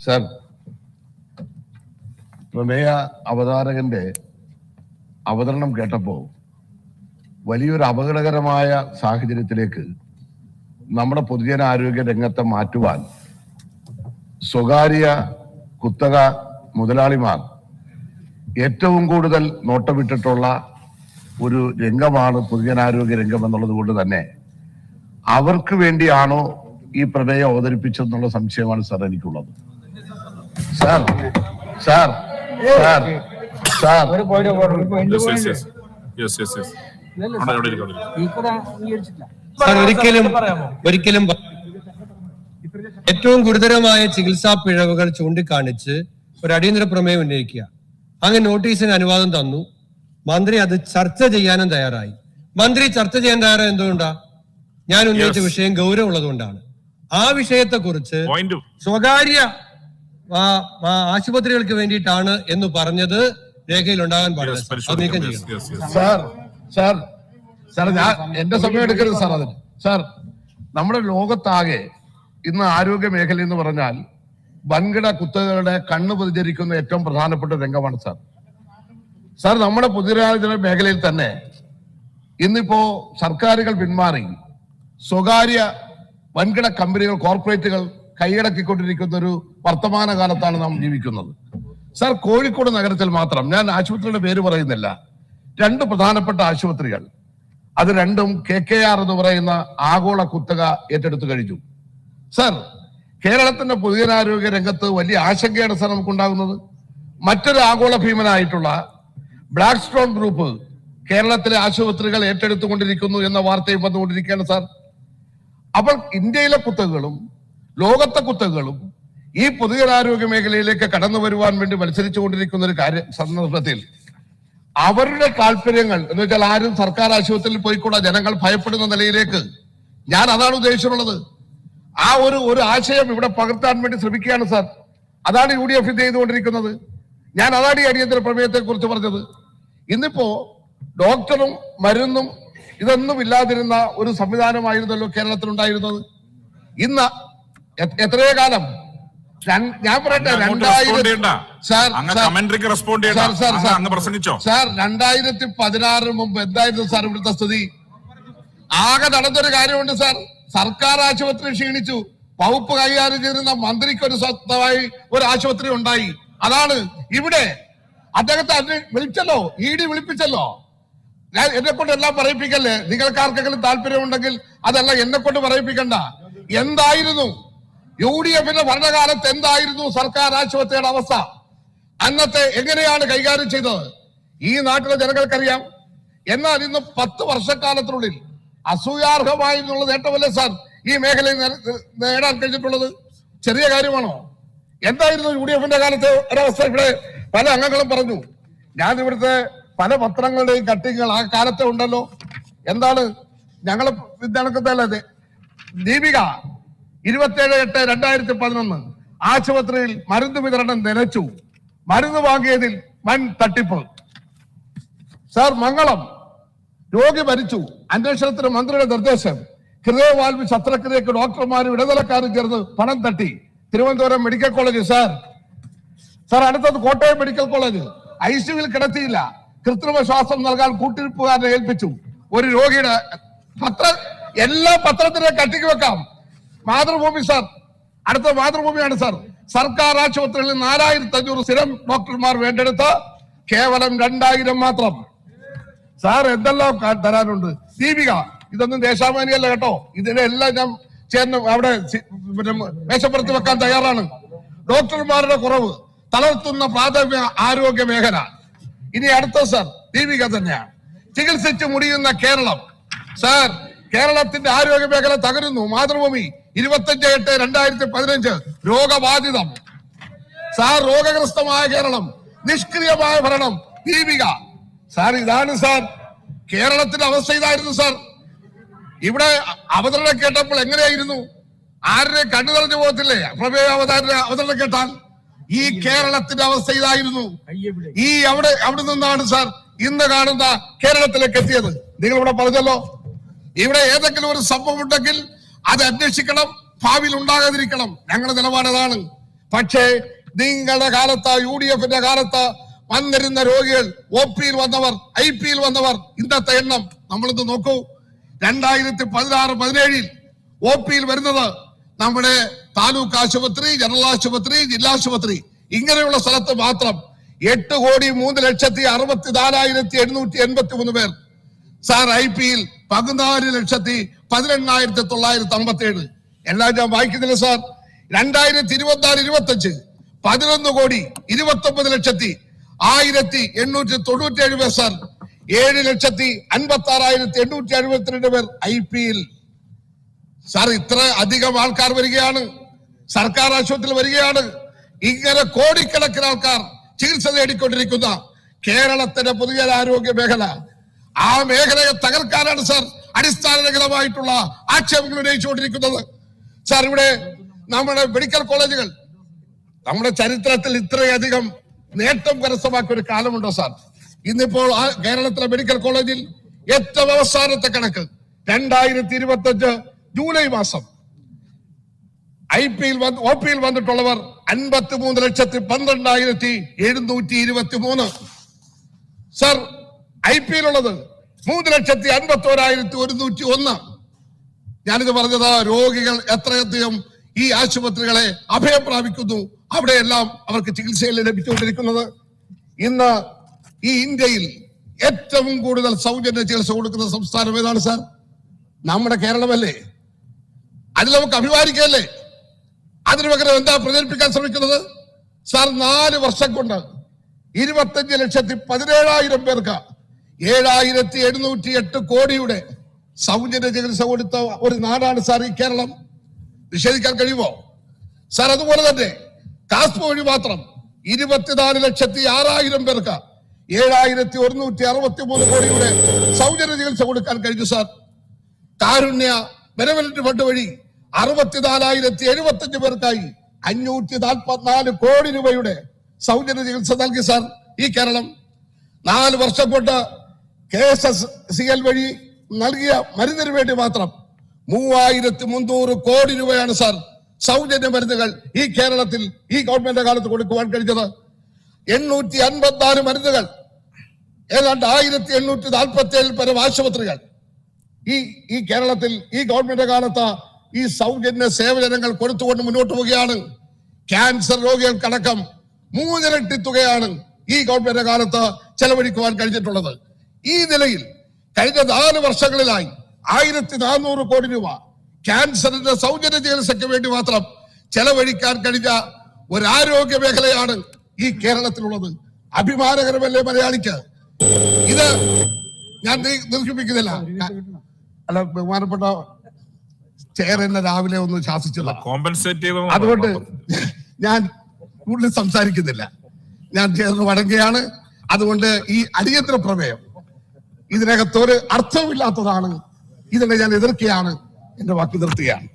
Sir പ്രമേയ അവതാരകന്റെ അവതരണം കേട്ടപ്പോ വലിയൊരു അപകടകരമായ സാഹചര്യത്തിലേക്ക് നമ്മുടെ പൊതുജനാരോഗ്യ രംഗത്തെ മാറ്റുവാൻ സ്വകാര്യ കുത്തക മുതലാളിമാർ ഏറ്റവും കൂടുതൽ നോട്ടമിട്ടിട്ടുള്ള ഒരു രംഗമാണ് പൊതുജനാരോഗ്യ രംഗം എന്നുള്ളത് കൊണ്ട് തന്നെ അവർക്ക് വേണ്ടിയാണോ ഈ പ്രമേയം അവതരിപ്പിച്ചതെന്നുള്ള സംശയമാണ് സാർ എനിക്കുള്ളത്. Sir sir sir sir. ഒരു പോയിന്റ് സാർ. ഒരിക്കലും ഒരിക്കലും ഏറ്റവും ഗുരുതരമായ ചികിത്സാ പിഴവുകൾ ചൂണ്ടിക്കാണിച്ച് ഒരു അടിയന്തര പ്രമേയം ഉന്നയിക്കുക. അങ്ങനെ നോട്ടീസിന് അനുവാദം തന്നു. മന്ത്രി അത് ചർച്ച ചെയ്യാനും തയ്യാറായി. മന്ത്രി ചർച്ച ചെയ്യാൻ തയ്യാറായ എന്തുകൊണ്ടാ? ഞാൻ ഉന്നയിച്ച. വിഷയം ഗൗരവമുള്ളതുകൊണ്ടാണ്. ആ വിഷയത്തെ കുറിച്ച്. സ്വകാര്യ ആശുപത്രികൾക്ക് വേണ്ടിയിട്ടാണ് എന്ന് പറഞ്ഞത് രേഖയിൽ ഉണ്ടാകാൻ പാടില്ല. സാർ സാർ സാർ ഞാൻ എന്റെ സമയം എടുക്കരുത് സാർ അതിന്. സാർ നമ്മുടെ ലോകത്താകെ ഇന്ന് ആരോഗ്യ മേഖല എന്ന് പറഞ്ഞാൽ വൻകിട കുത്തകളുടെ കണ്ണു പ്രതിചരിക്കുന്ന ഏറ്റവും പ്രധാനപ്പെട്ട രംഗമാണ് സാർ. സാർ നമ്മുടെ പൊതുരാജ്യ മേഖലയിൽ തന്നെ ഇന്നിപ്പോ സർക്കാരുകൾ പിന്മാറി സ്വകാര്യ വൻകിട കമ്പനികൾ കോർപ്പറേറ്റുകൾ കൈയടക്കിക്കൊണ്ടിരിക്കുന്ന ഒരു വർത്തമാന കാലത്താണ് നാം ജീവിക്കുന്നത്. സാർ കോഴിക്കോട് നഗരത്തിൽ മാത്രം ഞാൻ ആശുപത്രിയുടെ പേര് പറയുന്നില്ല. രണ്ട് പ്രധാനപ്പെട്ട ആശുപത്രികൾ. അത് രണ്ടും കെ കെ ആർ എന്ന് പറയുന്ന ആഗോള കുത്തക ഏറ്റെടുത്തു കഴിഞ്ഞു. സാർ കേരളത്തിന്റെ പൊതുജനാരോഗ്യ രംഗത്ത് വലിയ ആശങ്കയാണ് സാർ നമുക്കുണ്ടാകുന്നത്. മറ്റൊരു ആഗോള ഭീമനായിട്ടുള്ള ബ്ലാക്ക് സ്റ്റോൺ ഗ്രൂപ്പ് കേരളത്തിലെ ആശുപത്രികൾ ഏറ്റെടുത്തുകൊണ്ടിരിക്കുന്നു എന്ന വാർത്തയും വന്നുകൊണ്ടിരിക്കുകയാണ് സാർ. അപ്പോൾ ഇന്ത്യയിലെ കുത്തകകളും ലോകത്തെ കുത്തകകളും ഈ പൊതുജനാരോഗ്യ മേഖലയിലേക്ക് കടന്നു വരുവാൻ വേണ്ടി മത്സരിച്ചുകൊണ്ടിരിക്കുന്ന ഒരു കാര്യ സന്ദർഭത്തിൽ അവരുടെ താല്പര്യങ്ങൾ എന്ന് വെച്ചാൽ ആരും സർക്കാർ ആശുപത്രിയിൽ പോയിക്കൂടാ ജനങ്ങൾ ഭയപ്പെടുന്ന നിലയിലേക്ക്. ഞാൻ അതാണ് ഉദ്ദേശിച്ചിട്ടുള്ളത്. ആ ഒരു ഒരു ആശയം ഇവിടെ പകർത്താൻ വേണ്ടി ശ്രമിക്കുകയാണ് സാർ. അതാണ് യു ഡി എഫ് ചെയ്തുകൊണ്ടിരിക്കുന്നത്. ഞാൻ അതാണ് ഈ അടിയന്തര പ്രമേയത്തെ കുറിച്ച് പറഞ്ഞത്. ഇന്നിപ്പോ ഡോക്ടറും മരുന്നും ഇതൊന്നും ഇല്ലാതിരുന്ന ഒരു സംവിധാനമായിരുന്നല്ലോ കേരളത്തിൽ ഉണ്ടായിരുന്നത് ഇന്ന് എത്രയോ കാലം. ഞാൻ പറയട്ടെ. Sir sir. Sir, sir, sir. Sir രണ്ടായിരത്തി പതിനാറിന് മുമ്പ് എന്തായിരുന്നു സാർ ഇവിടുത്തെ സ്ഥിതി? ആകെ നടന്നൊരു കാര്യമുണ്ട് സാർ. സർക്കാർ ആശുപത്രി ക്ഷീണിച്ചു. വകുപ്പ് കൈകാര്യം ചെയ്യുന്ന മന്ത്രിക്ക് ഒരു സ്വന്തമായി ഒരു ആശുപത്രി ഉണ്ടായി. അതാണ് ഇവിടെ അദ്ദേഹത്തെ അതിന് വിളിച്ചല്ലോ ഇ ഡി വിളിപ്പിച്ചല്ലോ. ഞാൻ എന്നെ കൊണ്ട് എല്ലാം പറയിപ്പിക്കല്ലേ? നിങ്ങൾക്ക് ആർക്കെങ്കിലും താല്പര്യമുണ്ടെങ്കിൽ അതെല്ലാം എന്നെ കൊണ്ട് പറയിപ്പിക്കണ്ട. എന്തായിരുന്നു? യു ഡി എഫിന്റെ ഭരണകാലത്ത് എന്തായിരുന്നു സർക്കാർ ആശുപത്രിയുടെ അവസ്ഥ? അന്നത്തെ എങ്ങനെയാണ് കൈകാര്യം ചെയ്തത്? ഈ നാട്ടിലെ ജനങ്ങൾക്കറിയാം. എന്നാൽ ഇന്ന് പത്ത് വർഷക്കാലത്തിനുള്ളിൽ അസൂയാർഹമായിരുന്നുള്ള നേട്ടമല്ലേ സാർ ഈ മേഖലയിൽ നേടാൻ കഴിഞ്ഞിട്ടുള്ളത്? ചെറിയ കാര്യമാണോ? എന്തായിരുന്നു യു ഡി എഫിന്റെ കാലത്തെ ഒരവസ്ഥ? ഇവിടെ പല അംഗങ്ങളും പറഞ്ഞു. ഞാൻ ഇവിടുത്തെ പല പത്രങ്ങളുടെയും കട്ടിങ്ങുകൾ ആ കാലത്തെ ഉണ്ടല്ലോ. എന്താണ്? ഞങ്ങൾ വിദ്യാർത്ഥി ദീപിക ഇരുപത്തിയേഴ് എട്ട് രണ്ടായിരത്തി പതിനൊന്ന് ആശുപത്രിയിൽ മരുന്ന് വിതരണം നിലച്ചു. മരുന്ന് വാങ്ങിയതിൽ വൻ തട്ടിപ്പ്. സർ മംഗളം. രോഗി മരിച്ചു. അന്വേഷണത്തിന് മന്ത്രിയുടെ നിർദ്ദേശം. ഹൃദയവാൽവ് ശസ്ത്രക്രിയക്ക് ഡോക്ടർമാരും ഇടനിലക്കാരും ചേർന്ന് പണം തട്ടി. Thiruvananthapuram medical college sir. Sir അടുത്തത് കോട്ടയം മെഡിക്കൽ കോളേജ്. ഐ സിയുവിൽ കിടത്തിയില്ല. കൃത്രിമ ശ്വാസം നൽകാൻ കൂട്ടിരിപ്പുകാരനെ ഏൽപ്പിച്ചു. ഒരു രോഗിയുടെ പത്ര എല്ലാ പത്രത്തിനെ കട്ടിക്ക് വെക്കാം. മാതൃഭൂമി സാർ. അടുത്ത മാതൃഭൂമിയാണ് സാർ. സർക്കാർ ആശുപത്രികളിൽ നാലായിരത്തി അഞ്ഞൂറ് സ്ഥിരം ഡോക്ടർമാർ വേണ്ടെടുത്ത് കേവലം രണ്ടായിരം മാത്രം. സാർ എന്തെല്ലാം തരാനുണ്ട്? ദീപിക ഇതൊന്നും ദേശാഭിമാനിയല്ല കേട്ടോ. ഇതിനെല്ലാം ഞാൻ ചേർന്ന് അവിടെ മേശപ്പുറത്ത് വെക്കാൻ തയ്യാറാണ്. ഡോക്ടർമാരുടെ കുറവ് തളർത്തുന്ന പ്രാഥമിക ആരോഗ്യ മേഖല. ഇനി അടുത്ത സാർ ദീപിക തന്നെയാണ്. ചികിത്സിച്ച് മുടിയുന്ന കേരളം. സാർ കേരളത്തിന്റെ ആരോഗ്യ മേഖല തകരുന്നു. മാതൃഭൂമി ഇരുപത്തഞ്ച് എട്ട് രണ്ടായിരത്തി പതിനഞ്ച് രോഗബാധിതം. സാർ രോഗഗ്രസ്തമായ കേരളം നിഷ്ക്രിയമായ ഭരണം ദീപിക. സാർ ഇതാണ് സാർ. കേരളത്തിന്റെ അവസ്ഥ ഇതായിരുന്നു സാർ. ഇവിടെ അവതരണം കേട്ടപ്പോൾ എങ്ങനെയായിരുന്നു? ആരുടെ കണ്ണു തെളിഞ്ഞു പോകത്തില്ലേ? പ്രമേയ അവതാര അവതരണം കേട്ടാൽ ഈ കേരളത്തിന്റെ അവസ്ഥ ഇതായിരുന്നു. ഈ അവിടെ അവിടെ നിന്നാണ് സാർ ഇന്ന് കാണുന്ന കേരളത്തിലേക്ക് എത്തിയത്. നിങ്ങൾ ഇവിടെ പറഞ്ഞല്ലോ ഇവിടെ ഏതെങ്കിലും ഒരു സംഭവം ഉണ്ടെങ്കിൽ അത് അന്വേഷിക്കണം ഭാവിയിൽ ഉണ്ടാകാതിരിക്കണം. ഞങ്ങളുടെ നിലപാടതാണ് പക്ഷേ നിങ്ങളുടെ കാലത്ത് യു ഡി എഫിന്റെ കാലത്ത് വന്നിരുന്ന രോഗികൾ ഒ പിയിൽ വന്നവർ ഐ പിയിൽ വന്നവർ ഇന്നത്തെ എണ്ണം നമ്മളിത് നോക്കൂ. രണ്ടായിരത്തി പതിനാറ് പതിനേഴിൽ ഒ പിയിൽ വരുന്നത് നമ്മുടെ താലൂക്ക് ആശുപത്രി ജനറൽ ആശുപത്രി ജില്ലാ ആശുപത്രി. ഇങ്ങനെയുള്ള സ്ഥലത്ത് മാത്രം എട്ട് കോടി മൂന്ന് ലക്ഷത്തി അറുപത്തി നാലായിരത്തി എണ്ണൂറ്റി എൺപത്തി മൂന്ന് പേർ സാർ ഐ പിയിൽ പതിനാല് ലക്ഷത്തി പതിനെണ്ണായിരത്തി തൊള്ളായിരത്തി അമ്പത്തി ഏഴ് എല്ലാം ഞാൻ വായിക്കുന്നില്ല സാർ. രണ്ടായിരത്തി ഇരുപത്തി ആറ് ഇരുപത്തി അഞ്ച് പതിനൊന്ന് കോടി ഇരുപത്തി ഒമ്പത് ലക്ഷത്തി ആയിരത്തി എണ്ണൂറ്റി തൊണ്ണൂറ്റി ഏഴ് പേർ സാർ. ഏഴ് ലക്ഷത്തി അൻപത്തി ആറായിരത്തി എണ്ണൂറ്റി എഴുപത്തിരണ്ട് പേർ ഐ പിയിൽ. സാർ ഇത്ര അധികം ആൾക്കാർ വരികയാണ്. സർക്കാർ ആശുപത്രിയിൽ വരികയാണ്. ഇങ്ങനെ കോടിക്കണക്കിന് ആൾക്കാർ ചികിത്സ നേടിക്കൊണ്ടിരിക്കുന്ന കേരളത്തിന്റെ പൊതുജനാരോഗ്യ മേഖല. ആ മേഖലയെ തകർക്കാനാണ് സാർ അടിസ്ഥാനരഹിതമായിട്ടുള്ള ആക്ഷേപങ്ങൾ ഉന്നയിച്ചുകൊണ്ടിരിക്കുന്നത്. സാർ ഇവിടെ നമ്മുടെ മെഡിക്കൽ കോളേജുകൾ നമ്മുടെ ചരിത്രത്തിൽ ഇത്രയധികം നേട്ടം കരസ്ഥമാക്കിയ ഒരു കാലമുണ്ടോ സാർ? ഇന്നിപ്പോൾ ആ കേരളത്തിലെ മെഡിക്കൽ കോളേജിൽ ഏറ്റവും അവസാനത്തെ കണക്ക് രണ്ടായിരത്തി ഇരുപത്തി അഞ്ച് ജൂലൈ മാസം. ഐ പിയിൽ വന്ന് ഒ പിയിൽ വന്നിട്ടുള്ളവർ അൻപത്തി മൂന്ന് ലക്ഷത്തി പന്ത്രണ്ടായിരത്തി എഴുന്നൂറ്റി ഇരുപത്തി മൂന്ന് സർ ഐ പി എല്ലുള്ളത് മൂന്ന് ലക്ഷത്തി അൻപത്തി ഒരായിരത്തി ഒരുന്നൂറ്റി ഒന്ന്. ഞാനിത് പറഞ്ഞത് രോഗികൾ എത്രയധികം ഈ ആശുപത്രികളെ അഭയം പ്രാപിക്കുന്നു അവിടെയെല്ലാം അവർക്ക് ചികിത്സയിൽ ലഭിച്ചുകൊണ്ടിരിക്കുന്നത്. ഇന്ന് ഈ ഇന്ത്യയിൽ ഏറ്റവും കൂടുതൽ സൗജന്യ ചികിത്സ കൊടുക്കുന്ന സംസ്ഥാനം ഏതാണ് സാർ? നമ്മുടെ കേരളമല്ലേ? അതിൽ നമുക്ക് അഭിമാനിക്കല്ലേ അതിനു പകരം എന്താ പ്രചരിപ്പിക്കാൻ ശ്രമിക്കുന്നത്? സാർ നാല് വർഷം കൊണ്ട് ഇരുപത്തഞ്ച് ലക്ഷത്തി പതിനേഴായിരം പേർക്ക് ഏഴായിരത്തി എഴുന്നൂറ്റി എട്ട് കോടിയുടെ സൗജന്യ ചികിത്സ കൊടുത്ത ഒരു നാടാണ് സാർ ഈ കേരളം. നിഷേധിക്കാൻ കഴിയുമോ? സാർ അതുപോലെ തന്നെ കാസ്പ വഴി മാത്രം ഇരുപത്തിനാല് ലക്ഷത്തി ആറായിരം പേർക്ക് ഏഴായിരത്തി ഒരുന്നൂറ്റി അറുപത്തി മൂന്ന് കോടിയുടെ സൗജന്യ ചികിത്സ കൊടുക്കാൻ കഴിഞ്ഞു സാർ. കാരുണ്യ ബെനവലന്റ് ഫണ്ട് വഴി അറുപത്തിനാലായിരത്തി എഴുപത്തി അഞ്ച് പേർക്കായി അഞ്ഞൂറ്റി നാൽപ്പത്തിനാല് കോടി രൂപയുടെ സൗജന്യ ചികിത്സ നൽകി സാർ ഈ കേരളം. നാല് വർഷം കൊണ്ട് K S S C L വഴി നൽകിയ മരുന്നിന് വേണ്ടി മാത്രം മൂവായിരത്തി മുന്നൂറ് കോടി രൂപയാണ് സാർ സൗജന്യ മരുന്നുകൾ ഈ കേരളത്തിൽ ഈ ഗവൺമെന്റ് കാലത്ത് കൊടുക്കുവാൻ കഴിഞ്ഞത്. എണ്ണൂറ്റി അൻപത്തിനാല് മരുന്നുകൾ ഏതാണ്ട് ആയിരത്തി എണ്ണൂറ്റി നാൽപ്പത്തി ഏഴിൽ പരം ആശുപത്രികൾ. ഈ ഈ കേരളത്തിൽ ഈ ഗവൺമെന്റ് കാലത്ത് ഈ സൗജന്യ സേവനങ്ങൾ കൊടുത്തുകൊണ്ട് മുന്നോട്ട് പോവുകയാണ്. ക്യാൻസർ രോഗികൾക്കടക്കം മൂന്നിരട്ടി തുകയാണ് ഈ ഗവൺമെന്റ് കാലത്ത് ചെലവഴിക്കുവാൻ കഴിഞ്ഞിട്ടുള്ളത്. ഈ നിലയിൽ കഴിഞ്ഞ നാല് വർഷങ്ങളിലായി ആയിരത്തി നാനൂറ് കോടി രൂപ ക്യാൻസറിന്റെ സൗജന്യ ചികിത്സയ്ക്ക് വേണ്ടി മാത്രം ചെലവഴിക്കാൻ കഴിഞ്ഞ ഒരു ആരോഗ്യ മേഖലയാണ് ഈ കേരളത്തിലുള്ളത്. അഭിമാനകരമല്ലേ മലയാളിക്ക്? ഇത് ഞാൻ ദീർഘിപ്പിക്കുന്നില്ല. അല്ല ബഹുമാനപ്പെട്ട ചെയർ എന്നെ രാവിലെ ഒന്ന് ശാസിച്ചില്ല കോമ്പൻസേറ്റ് അതുകൊണ്ട് ഞാൻ കൂടുതൽ സംസാരിക്കുന്നില്ല. ഞാൻ ചേർന്ന് വടങ്ങുകയാണ് അതുകൊണ്ട് ഈ അടിയന്തര പ്രമേയം ഇതിനകത്തൊരു അർത്ഥമില്ലാത്തതാണ് ഇതിനെ ഞാൻ എതിർക്കുകയാണ്. എന്റെ വാക്ക് നിർത്തുകയാണ്.